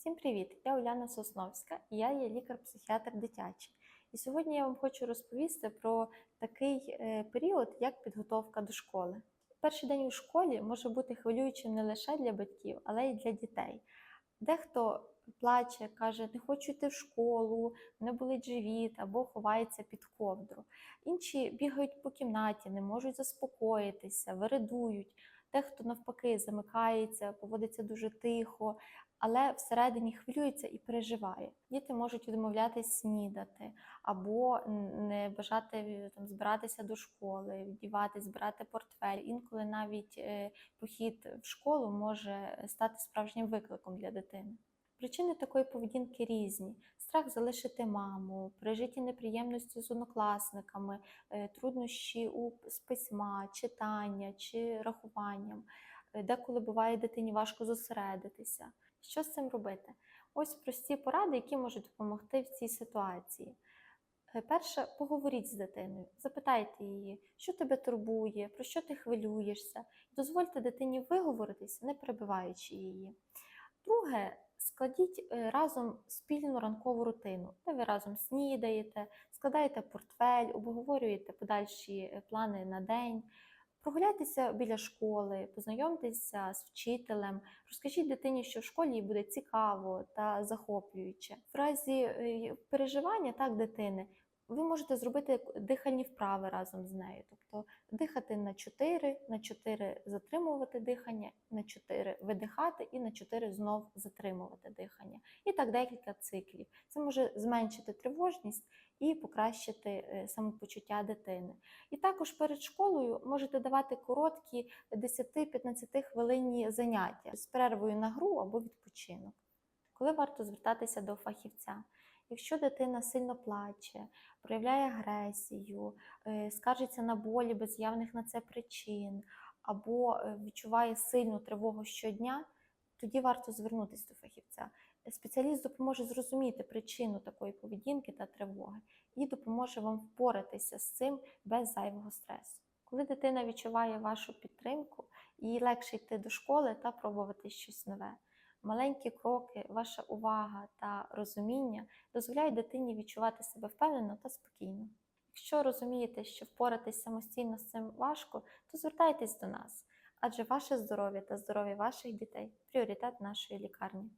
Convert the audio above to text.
Всім привіт! Я Уляна Сосновська і я є лікар-психіатр дитячий. І сьогодні я вам хочу розповісти про такий е, період, як підготовка до школи. Перший день у школі може бути хвилюючим не лише для батьків, але й для дітей. Дехто плаче, каже, не хочу йти в школу, мене болить живіт або ховається під ковдру. Інші бігають по кімнаті, не можуть заспокоїтися, виридують. Дехто навпаки замикається, поводиться дуже тихо, але всередині хвилюється і переживає. Діти можуть відмовлятись снідати або не бажати там збиратися до школи, вдівати, збирати портфель. Інколи навіть е, похід в школу може стати справжнім викликом для дитини. Причини такої поведінки різні: страх залишити маму, пережиті неприємності з однокласниками, е, труднощі у з письма, читання чи рахуванням. Е, Деколи буває дитині важко зосередитися. Що з цим робити? Ось прості поради, які можуть допомогти в цій ситуації. Е, Перше, поговоріть з дитиною, запитайте її, що тебе турбує, про що ти хвилюєшся. Дозвольте дитині виговоритись, не перебиваючи її. Друге, складіть е, разом спільну ранкову рутину, де ви разом снідаєте, складаєте портфель, обговорюєте подальші е, плани на день. Прогуляйтеся біля школи, познайомтеся з вчителем, розкажіть дитині, що в школі їй буде цікаво та захоплююче. В разі е, переживання так дитини ви можете зробити дихальні вправи разом з нею, тобто дихати на 4, на 4 затримувати дихання, на 4 видихати і на 4 знов затримувати дихання. І так декілька циклів. Це може зменшити тривожність і покращити е, самопочуття дитини. І також перед школою можете давати короткі 10-15 хвилинні заняття з перервою на гру або відпочинок. Коли варто звертатися до фахівця? Якщо дитина сильно плаче, проявляє агресію, е, скаржиться на болі без явних на це причин, або е, відчуває сильну тривогу щодня, тоді варто звернутися до фахівця. Спеціаліст допоможе зрозуміти причину такої поведінки та тривоги і допоможе вам впоратися з цим без зайвого стресу. Коли дитина відчуває вашу підтримку, їй легше йти до школи та пробувати щось нове. Маленькі кроки, ваша увага та розуміння дозволяють дитині відчувати себе впевнено та спокійно. Якщо розумієте, що впоратись самостійно з цим важко, то звертайтесь до нас, адже ваше здоров'я та здоров'я ваших дітей пріоритет нашої лікарні.